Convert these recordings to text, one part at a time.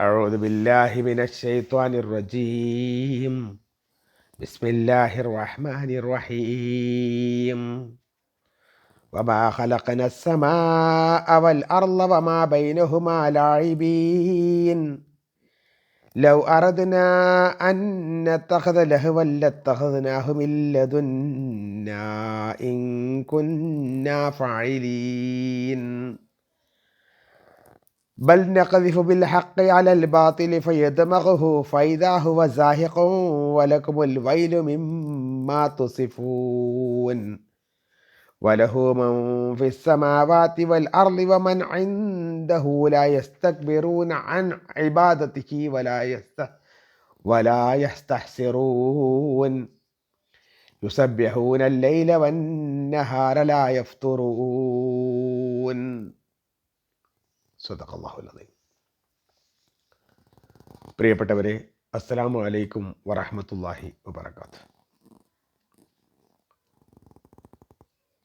أعوذ بالله من الشيطان الرجيم. بسم الله الرحمن الرحيم. وما خلقنا السماء والأرض وما بينهما لاعبين. لو أردنا أن نتخذ لهوا لاتخذناه من لدنا إن كنا فاعلين. بل نقذف بالحق على الباطل فيدمغه فإذا هو زاهق ولكم الويل مما تصفون. وله من في السماوات والأرض ومن عنده لا يستكبرون عن عبادته ولا يست ولا يستحسرون. يسبحون الليل والنهار لا يفترون. സ്വതക്കല്ലാഹുലതീം പ്രിയപ്പെട്ടവരെ അസ്സലാമു അലൈക്കും വറഹമത്തല്ലാഹി വബർക്കാത്ത്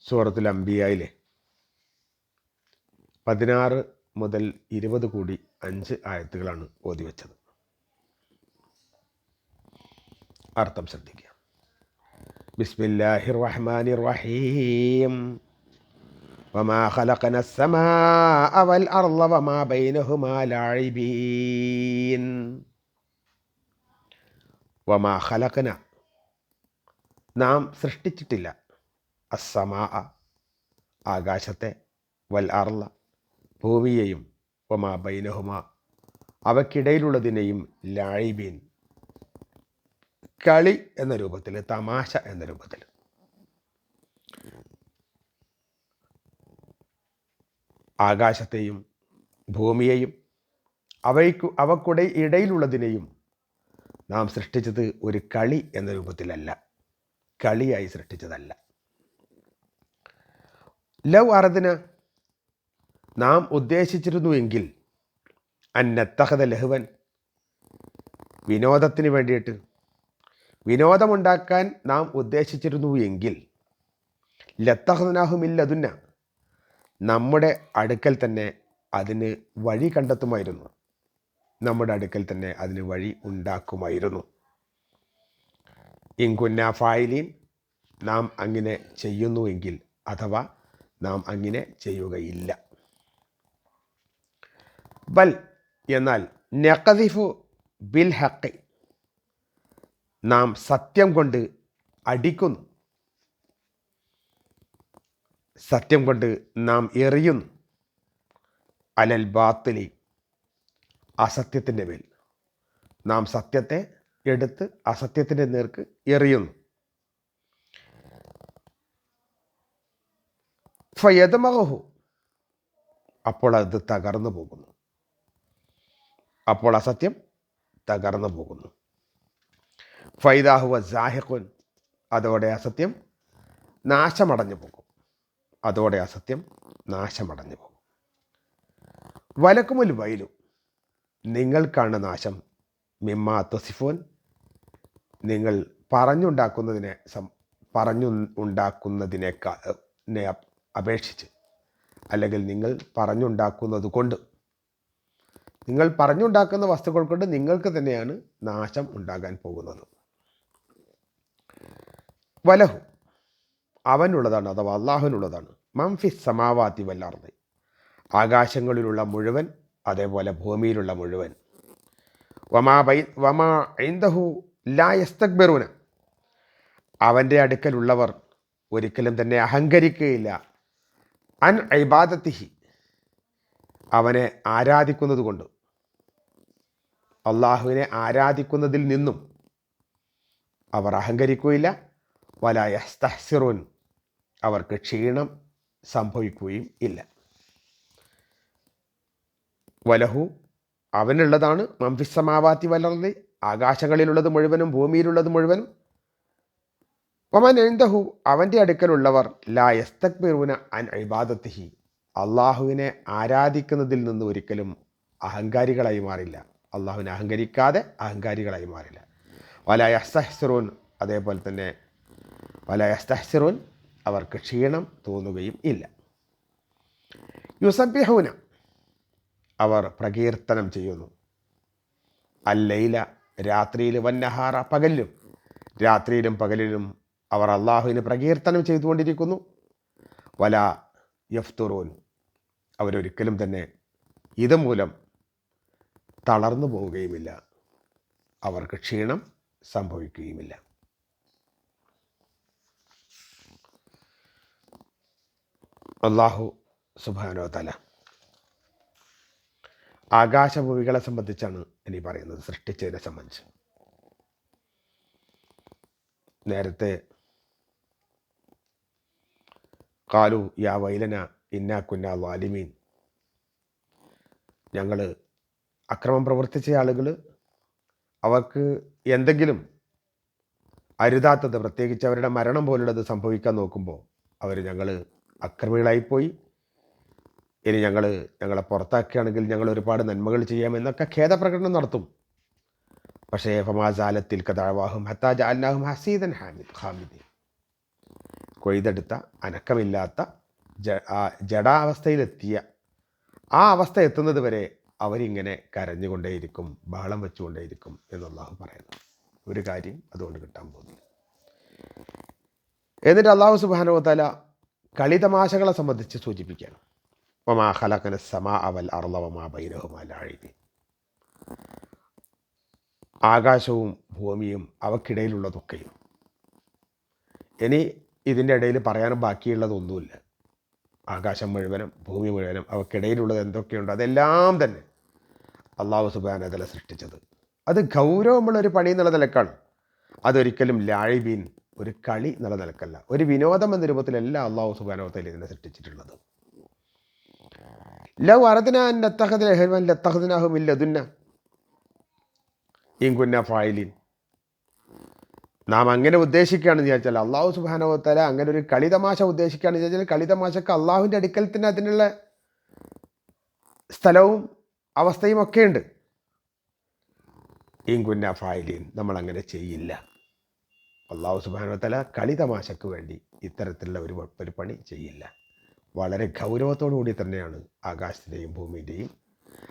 സൂറത്തുൽ അംബിയയിലെ പതിനാറ് മുതൽ ഇരുപത് കൂടി അഞ്ച് ആയത്തുകളാണ് ഓതിവെച്ചത് അർത്ഥം ശ്രദ്ധിക്കുക. ബിസ്മില്ലാഹിർ റഹ്മാനിർ റഹീം. വമാ ഖലഖന സമാഅ വൽ അർള വമാ ബൈനഹുമാ ലാഇബീൻ വമാ ഖലഖന നാം സൃഷ്ടിച്ചിട്ടില്ല. അസമാ ആകാശത്തെ വൽ അർള ഭൂമിയെയും വമാ ബൈനഹുമ അവക്കിടയിലുള്ളതിനെയും ലാഴിബീൻ കളി എന്ന രൂപത്തിൽ തമാശ എന്ന രൂപത്തിൽ ആകാശത്തെയും ഭൂമിയെയും അവയ്ക്കു അവക്കുടെ ഇടയിലുള്ളതിനെയും നാം സൃഷ്ടിച്ചത് ഒരു കളി എന്ന രൂപത്തിലല്ല. കളിയായി സൃഷ്ടിച്ചതല്ല. ലവ് അറദിന നാം ഉദ്ദേശിച്ചിരുന്നു എങ്കിൽ അന്നത്തഹത ലഹുവൻ വിനോദത്തിന് വേണ്ടിയിട്ട് വിനോദമുണ്ടാക്കാൻ നാം ഉദ്ദേശിച്ചിരുന്നു എങ്കിൽ ലത്തഹനാഹുമില്ലതുന്ന നമ്മുടെ അടുക്കൽ തന്നെ അതിന് വഴി കണ്ടെത്തുമായിരുന്നു. നമ്മുടെ അടുക്കൽ തന്നെ അതിന് വഴി ഉണ്ടാക്കുമായിരുന്നു. ഇൻകുന്ന ഫായിലീൻ നാം അങ്ങനെ ചെയ്യുന്നുവെങ്കിൽ അഥവാ നാം അങ്ങനെ ചെയ്യുകയില്ല. ബൽ എന്നാൽ നഖദിഫു ബിൽ ഹക്കി നാം സത്യം കൊണ്ട് അടിക്കുന്നു. സത്യം കൊണ്ട് നാം എറിയുന്നു. അലൽ ബാത്തിലി അസത്യത്തിന്റെ മേൽ. നാം സത്യത്തെ എടുത്ത് അസത്യത്തിന്റെ നേർക്ക് എറിയുന്നു. ഫയതമഹു അപ്പോൾ അത് തകർന്നു പോകുന്നു. അപ്പോൾ അസത്യം തകർന്നു പോകുന്നു. ഫൈദാഹുവ ജാഹിഖുൻ അതോടെ അസത്യം നാശമടഞ്ഞു പോകും അതോടെ അസത്യം നാശമടഞ്ഞു പോകും. വലക്കുമുൽ വയലും. നിങ്ങൾക്കാണ് നാശം മിമ്മാ തൊസിഫോൻ. നിങ്ങൾ പറഞ്ഞുണ്ടാക്കുന്നതിനെ സം പറഞ്ഞു ഉണ്ടാക്കുന്നതിനേക്കാൾ അപേക്ഷിച്ച്. അല്ലെങ്കിൽ നിങ്ങൾ പറഞ്ഞുണ്ടാക്കുന്നത് കൊണ്ട്. നിങ്ങൾ പറഞ്ഞുണ്ടാക്കുന്ന വസ്തുക്കൾ കൊണ്ട് നിങ്ങൾക്ക് തന്നെയാണ് നാശം ഉണ്ടാകാൻ പോകുന്നത്. വലഹു. അവനുള്ളതാണ് അഥവാ അള്ളാഹുവിനുള്ളതാണ് മംഫി സമാവാത്തി വല്ലാർന്ന് ആകാശങ്ങളിലുള്ള മുഴുവൻ അതേപോലെ ഭൂമിയിലുള്ള മുഴുവൻ. വമാ ബൈ വമാ ഐന്ദഹു ലാ യസ്തക്ബറൂന. അവന്റെ അടുക്കലുള്ളവർ ഒരിക്കലും തന്നെ അഹങ്കരിക്കുകയില്ല. അൻ ഐബാദത്തിഹി അവനെ ആരാധിക്കുന്നത് കൊണ്ട് അള്ളാഹുവിനെ ആരാധിക്കുന്നതിൽ നിന്നും അവർ അഹങ്കരിക്കുകയില്ല. വലായ യസ്തഹ്സിറുൻ. അവർക്ക് ക്ഷീണം സംഭവിക്കുകയും ഇല്ല. വലഹു അവനുള്ളതാണ്. മംഫിസമാവാത്തി വലർന്ന് ആകാശങ്ങളിലുള്ളത് മുഴുവനും ഭൂമിയിലുള്ളത് മുഴുവനും. ഒമൻ എഴുന്തഹു അവന്റെ അടുക്കലുള്ളവർ ലാ യസ്തക്ബിറുന അൻ ഇബാദത്തിഹി. അള്ളാഹുവിനെ ആരാധിക്കുന്നതിൽ നിന്ന് ഒരിക്കലും അഹങ്കാരികളായി മാറില്ല. അള്ളാഹുവിനെ അഹങ്കരിക്കാതെ അഹങ്കാരികളായി മാറില്ല. വല യസ്തഹ്സിറൂൻ അതേപോലെ തന്നെ വല യസ്തഹ്സിറൂൻ അവർക്ക് ക്ഷീണം തോന്നുകയും ഇല്ല. യുസബ്യഹൂന അവർ പ്രകീർത്തനം ചെയ്യുന്നു. അല്ലയില രാത്രിയിൽ വന്നഹാറ പകലിലും രാത്രിയിലും പകലിലും അവർ അള്ളാഹുവിന് പ്രകീർത്തനം ചെയ്തുകൊണ്ടിരിക്കുന്നു. വല യഫ്തുറൂൻ അവരൊരിക്കലും തന്നെ ഇതുമൂലം തളർന്നു പോവുകയുമില്ല. അവർക്ക് ക്ഷീണം സംഭവിക്കുകയുമില്ല. അള്ളാഹു സുബാനോ തല ആകാശഭൂമികളെ സംബന്ധിച്ചാണ് ഇനി പറയുന്നത് സൃഷ്ടിച്ചതിനെ സംബന്ധിച്ച്. നേരത്തെ കാലു യാ വൈലന ഇന്ന കുന്ന വാലിമീൻ. ഞങ്ങൾ അക്രമം പ്രവർത്തിച്ച ആളുകൾ അവർക്ക് എന്തെങ്കിലും അരുതാത്തത് പ്രത്യേകിച്ച് അവരുടെ മരണം പോലുള്ളത് സംഭവിക്കാൻ നോക്കുമ്പോൾ അവർ ഞങ്ങൾ അക്രമികളായിപ്പോയി. ഇനി ഞങ്ങൾ ഞങ്ങളെ പുറത്താക്കുകയാണെങ്കിൽ ഞങ്ങൾ ഒരുപാട് നന്മകൾ ചെയ്യാമെന്നൊക്കെ ഖേദപ്രകടനം നടത്തും. പക്ഷേ ഫമാസാലത്തിൽ കഥാവാഹും ഹത്താ ജാലാഹും ഹസീദൻ ഹാമിദ് ഹാമിദ്. കൊയ്തെടുത്ത അനക്കമില്ലാത്ത ജഡാവസ്ഥയിലെത്തിയ ആ അവസ്ഥ എത്തുന്നത് വരെ അവരിങ്ങനെ കരഞ്ഞുകൊണ്ടേയിരിക്കും ബഹളം വെച്ചുകൊണ്ടേയിരിക്കും എന്നുള്ളാഹു പറയുന്നു. ഒരു കാര്യം അതുകൊണ്ട് കിട്ടാൻ പോകുന്നില്ല. എന്നിട്ട് അള്ളാഹു സുബാനുവത്തല കളിതമാശകളെ സംബന്ധിച്ച് സൂചിപ്പിക്കുകയാണ് വമാ ഹലക്കന സമാ അവൽ അർളവമാ ബൈനഹുമാ ലാഴിബി ആകാശവും ഭൂമിയും അവക്കിടയിലുള്ളതൊക്കെയും. ഇനി ഇതിന്റെ ഇടയിൽ പറയാനും ബാക്കിയുള്ളതൊന്നുമില്ല. ആകാശം മുഴുവനും ഭൂമി മുഴുവനും അവക്കിടയിലുള്ളത് എന്തൊക്കെയുണ്ടോ? അതെല്ലാം തന്നെ അള്ളാഹു സുബാനതല സൃഷ്ടിച്ചത്. അത് ഗൗരവമുള്ളൊരു പണി എന്നുള്ള നിലക്കാണ്. അതൊരിക്കലും ലാഴിബീൻ ഒരു കളി എന്നുള്ള നിലക്കല്ല ഒരു വിനോദം എന്ന രൂപത്തിലല്ല അള്ളാഹു സുബാനോത്തയിൽ ഇതിനെ സൃഷ്ടിച്ചിട്ടുള്ളത്. ലവ് അറദിനാഹുമില്ലതുന്ന ഇങ്കുന്ന ഫായിലിൻ. നാം അങ്ങനെ ഉദ്ദേശിക്കുകയാണെന്ന് വിചാരിച്ചാൽ അള്ളാഹു സുബാനോത്തല അങ്ങനെ ഒരു കളിതമാശ ഉദ്ദേശിക്കുകയാണെന്ന് വിചാരിച്ചാൽ കളിതമാശക്ക് അള്ളാഹുവിന്റെ അടുക്കൽ തന്നെ അതിനുള്ള സ്ഥലവും അവസ്ഥയും ഒക്കെ ഉണ്ട്. ഇങ്കുന്ന ഫായിലിൻ. നമ്മൾ അങ്ങനെ ചെയ്യില്ല. അള്ളാഹു സുബാനോത്തല കളിതമാശക്ക് വേണ്ടി ഇത്തരത്തിലുള്ള ഒരു ഒരു പണി ചെയ്യില്ല. വളരെ ഗൗരവത്തോടു കൂടി തന്നെയാണ് ആകാശത്തിന്റെയും ഭൂമിന്റെയും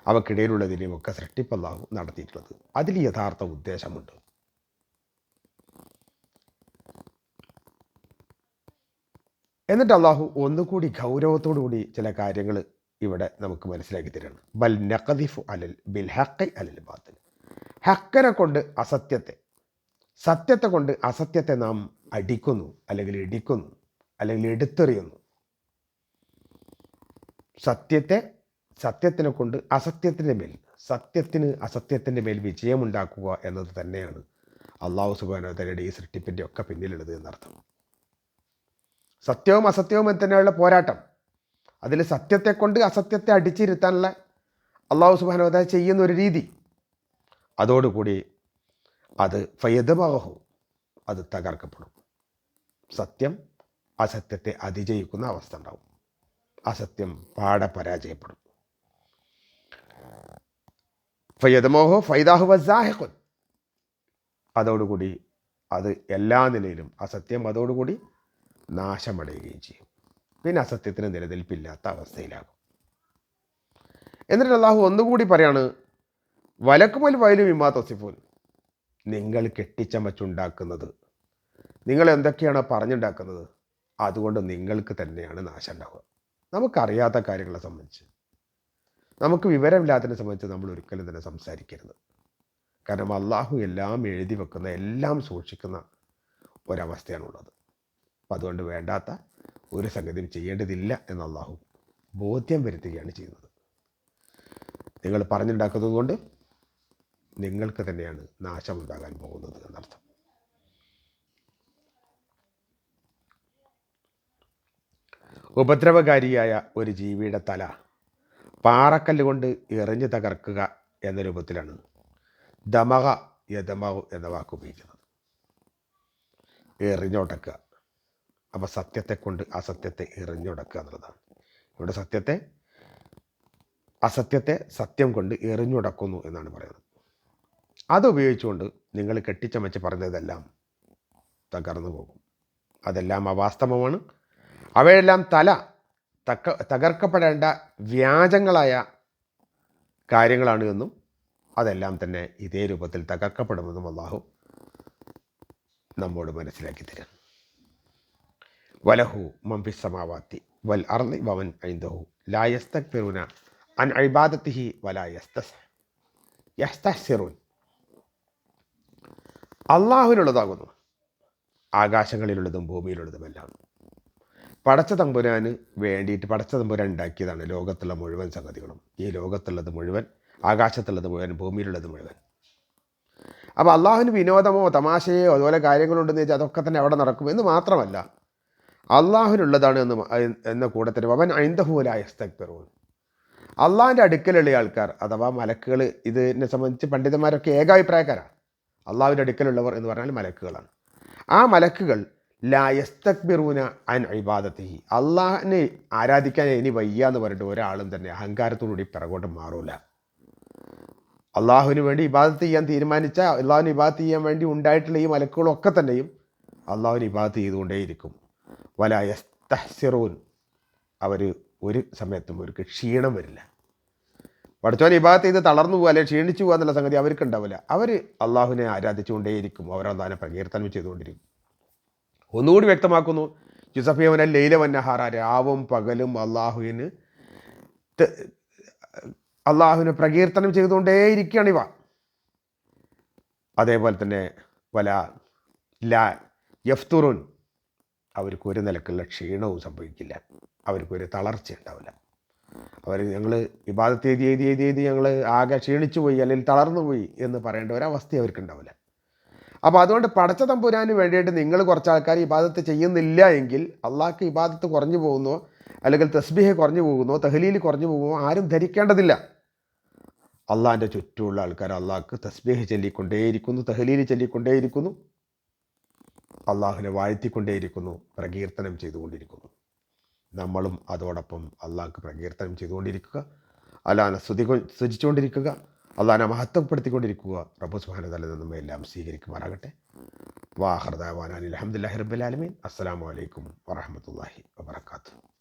അവക്കിടയിലുള്ളതിനെയും ഒക്കെ സൃഷ്ടിപ്പ് അള്ളാഹു നടത്തിയിട്ടുള്ളത്. അതിൽ യഥാർത്ഥ ഉദ്ദേശമുണ്ട്. എന്നിട്ട് അള്ളാഹു ഒന്നുകൂടി ഗൗരവത്തോടു കൂടി ചില കാര്യങ്ങൾ ഇവിടെ നമുക്ക് മനസ്സിലാക്കി തരാണ്. ബൽ നഖദിഫു അലൽ ബിൽ ഹക്കി അലൽ ബാത്തിൽ. ഹക്കനെ കൊണ്ട് അസത്യത്തെ സത്യത്തെ കൊണ്ട് അസത്യത്തെ നാം അടിക്കുന്നു അല്ലെങ്കിൽ ഇടിക്കുന്നു അല്ലെങ്കിൽ എടുത്തെറിയുന്നു. സത്യത്തെ സത്യത്തിനെ കൊണ്ട് അസത്യത്തിന്റെ മേൽ സത്യത്തിന് അസത്യത്തിന്റെ മേൽ വിജയമുണ്ടാക്കുക എന്നത് തന്നെയാണ് അള്ളാഹു സുബാനോത്തലയുടെ ഈ സൃഷ്ടിപ്പിന്റെ ഒക്കെ പിന്നിലുള്ളത് എന്നർത്ഥം. സത്യവും അസത്യവും തന്നെയുള്ള പോരാട്ടം. അതിൽ സത്യത്തെ കൊണ്ട് അസത്യത്തെ അടിച്ചിരുത്താനുള്ള അള്ളാഹു സുബാനോദ ചെയ്യുന്ന ഒരു രീതി. അതോടുകൂടി അത് ഫയദബഹു. അത് തകർക്കപ്പെടും. സത്യം അസത്യത്തെ അതിജയിക്കുന്ന അവസ്ഥ ഉണ്ടാവും. അസത്യം പാടെ പരാജയപ്പെടും. ഫയദമോഹോ ഫൈദാഹു വസാഹിഖുൻ. അതോടുകൂടി അത് എല്ലാ നിലയിലും അസത്യം അതോടുകൂടി നാശമടയുകയും ചെയ്യും. പിന്നെ അസത്യത്തിന് നിലനിൽപ്പില്ലാത്ത അവസ്ഥയിലാകും. എന്നിട്ട് അള്ളാഹു ഒന്നുകൂടി പറയാണ് വലക്കുമൽ വയലും ഇമാ തൊസിഫൂൻ. നിങ്ങൾ കെട്ടിച്ചമച്ചുണ്ടാക്കുന്നത്. നിങ്ങൾ എന്തൊക്കെയാണ് പറഞ്ഞുണ്ടാക്കുന്നത്? അതുകൊണ്ട് നിങ്ങൾക്ക് തന്നെയാണ് നാശം ഉണ്ടാവുക നമുക്കറിയാത്ത കാര്യങ്ങളെ സംബന്ധിച്ച്. നമുക്ക് വിവരമില്ലാത്തതിനെ സംബന്ധിച്ച് നമ്മൾ ഒരിക്കലും തന്നെ സംസാരിക്കരുത്. കാരണം അള്ളാഹു എല്ലാം എഴുതി വെക്കുന്ന എല്ലാം സൂക്ഷിക്കുന്ന ഒരവസ്ഥയാണുള്ളത്. അപ്പം അതുകൊണ്ട് വേണ്ടാത്ത ഒരു സംഗതിയും ചെയ്യേണ്ടതില്ല എന്ന് അള്ളാഹു ബോധ്യം വരുത്തുകയാണ് ചെയ്യുന്നത്. നിങ്ങൾ പറഞ്ഞുണ്ടാക്കുന്നത് കൊണ്ട് നിങ്ങൾക്ക് തന്നെയാണ് നാശമുണ്ടാകാൻ പോകുന്നത് എന്നർത്ഥം. ഉപദ്രവകാരിയായ ഒരു ജീവിയുടെ തല പാറക്കല്ല് കൊണ്ട് എറിഞ്ഞു തകർക്കുക എന്ന രൂപത്തിലാണ് ദമക യദമഹു എന്ന വാക്ക് ഉപയോഗിക്കുന്നത്. എറിഞ്ഞുടക്കുക. അപ്പോൾ സത്യത്തെ കൊണ്ട് അസത്യത്തെ എറിഞ്ഞുടക്കുക എന്നുള്ളതാണ്. ഇവിടെ സത്യത്തെ അസത്യത്തെ സത്യം കൊണ്ട് എറിഞ്ഞുടക്കുന്നു എന്നാണ് പറയുന്നത്. അത് ഉപയോഗിച്ചുകൊണ്ട് നിങ്ങൾ കെട്ടിച്ചമച്ച് പറഞ്ഞതെല്ലാം തകർന്നു പോകും. അതെല്ലാം അവാസ്തവമാണ്. അവയെല്ലാം തല തക്ക തകർക്കപ്പെടേണ്ട വ്യാജങ്ങളായ കാര്യങ്ങളാണ് എന്നും അതെല്ലാം തന്നെ ഇതേ രൂപത്തിൽ തകർക്കപ്പെടുമെന്നും അള്ളാഹു നമ്മോട് മനസ്സിലാക്കി തരും. വലഹു മംഫി സമാവാത്തി വൽ അർലി വവൻ ഐന്ദഹു പെരുന അൻ അഴിബാദത്തിഹി വലായസ്തസ് യസ്തഹ്സിറുൻ അള്ളാഹുവിനുള്ളതാകുന്നു. ആകാശങ്ങളിലുള്ളതും ഭൂമിയിലുള്ളതുമെല്ലാം. പടച്ച തമ്പുരാന് വേണ്ടിയിട്ട് പടച്ച തമ്പുരാൻ ഉണ്ടാക്കിയതാണ് ലോകത്തുള്ള മുഴുവൻ സംഗതികളും. ഈ ലോകത്തുള്ളത് മുഴുവൻ ആകാശത്തുള്ളത് മുഴുവൻ ഭൂമിയിലുള്ളത് മുഴുവൻ. അപ്പോൾ അള്ളാഹുവിന് വിനോദമോ തമാശയോ അതുപോലെ കാര്യങ്ങളുണ്ടെന്ന് വെച്ചാൽ അതൊക്കെ തന്നെ അവിടെ നടക്കും എന്ന് മാത്രമല്ല. അള്ളാഹുവിനുള്ളതാണ് എന്ന് എന്ന കൂടത്തിൽ അവൻ ഐന്തഹൂലായസ്തക്ബറൂൻ അള്ളാഹിന്റെ അടുക്കലുള്ള ആൾക്കാർ അഥവാ മലക്കുകൾ ഇതിനെ സംബന്ധിച്ച് പണ്ഡിതന്മാരൊക്കെ ഏകാഭിപ്രായക്കാരാണ്. അള്ളാഹുവിന്റെ അടുക്കലുള്ളവർ എന്ന് പറഞ്ഞാൽ മലക്കുകളാണ്. ആ മലക്കുകൾ ലായസ്തക്ബിറൂന അൻ ഇബാദത്തി അള്ളാഹിനെ ആരാധിക്കാൻ ഇനി വയ്യ എന്ന് പറഞ്ഞിട്ട് ഒരാളും തന്നെ അഹങ്കാരത്തോടുകൂടി പിറകോട്ട് മാറൂല. അള്ളാഹുവിന് വേണ്ടി ഇബാദത്ത് ചെയ്യാൻ തീരുമാനിച്ച അള്ളാഹുവിന് ഇബാദത്ത് ചെയ്യാൻ വേണ്ടി ഉണ്ടായിട്ടുള്ള ഈ മലക്കുകളൊക്കെ തന്നെയും അള്ളാഹുവിന് ഇബാദത്ത് ചെയ്തുകൊണ്ടേയിരിക്കും. വലായസ്തഹ്സിറൂൻ അവർ ഒരു സമയത്തും ഒരു ക്ഷീണം വരില്ല. പഠിച്ചവൻ ഇബാദത്ത് ചെയ്ത് തളർന്നു പോകുക അല്ലെങ്കിൽ ക്ഷീണിച്ചു പോകുക എന്നുള്ള സംഗതി അവർക്ക് ഉണ്ടാവില്ല അവർ അള്ളാഹുവിനെ ആരാധിച്ചുകൊണ്ടേയിരിക്കും അള്ളാഹിനെ പ്രകീർത്തനം ചെയ്തുകൊണ്ടിരിക്കും. ഒന്നുകൂടി വ്യക്തമാക്കുന്നു യുസഫിയവനെ ലൈല വന്നഹാറ രാവും പകലും അള്ളാഹുവിന് അള്ളാഹുവിനെ പ്രകീർത്തനം ചെയ്തുകൊണ്ടേയിരിക്കുകയാണ് ഇവ. അതേപോലെ തന്നെ വല ലാ യഫ്തുറുൻ അവർക്ക് ഒരു നിലക്കുള്ള ക്ഷീണവും സംഭവിക്കില്ല. അവർക്കൊരു തളർച്ച ഉണ്ടാവില്ല അവർ ഞങ്ങൾ വിവാദത്തെ എഴുതി എഴുതി എഴുതി എഴുതി ഞങ്ങൾ ആകെ ക്ഷീണിച്ചു പോയി അല്ലെങ്കിൽ തളർന്നു പോയി എന്ന് പറയേണ്ട ഒരവസ്ഥ അവർക്ക് ഉണ്ടാവില്ല അപ്പോൾ അതുകൊണ്ട് പടച്ച തമ്പുരാന് വേണ്ടിയിട്ട് നിങ്ങൾ കുറച്ച് ആൾക്കാർ ഇബാദത്ത് ചെയ്യുന്നില്ല എങ്കിൽ അള്ളാഹ്ക്ക് ഇബാദത്ത് കുറഞ്ഞു പോകുന്നോ അല്ലെങ്കിൽ തസ്ബീഹ് കുറഞ്ഞു പോകുന്നോ തഹലീൽ കുറഞ്ഞു പോകുമോ ആരും ധരിക്കേണ്ടതില്ല. അള്ളാഹിന്റെ ചുറ്റുമുള്ള ആൾക്കാർ അള്ളാഹ്ക്ക് തസ്ബീഹ് ചൊല്ലിക്കൊണ്ടേയിരിക്കുന്നു തഹലീൽ ചൊല്ലിക്കൊണ്ടേയിരിക്കുന്നു. അള്ളാഹുവിനെ വാഴ്ത്തിക്കൊണ്ടേയിരിക്കുന്നു പ്രകീർത്തനം ചെയ്തുകൊണ്ടിരിക്കുന്നു. നമ്മളും അതോടൊപ്പം അള്ളാഹ്ക്ക് പ്രകീർത്തനം ചെയ്തുകൊണ്ടിരിക്കുക. അല്ലാനെ സ്തുതി സ്തുതിച്ചുകൊണ്ടിരിക്കുക. അള്ളാഹിനെ മഹത്വപ്പെടുത്തിക്കൊണ്ടിരിക്കുക. റബ്ബു സുബാന തല നമ്മെ എല്ലാം സ്വീകരിക്കുമാറാകട്ടെ. വാഹർദാൻ അലഹമുല്ലാ റബ്ബുലാലമീൻ അസ്സാം വലൈക്കും വാഹമത്തല്ലാഹി വാബർക്കാത്തു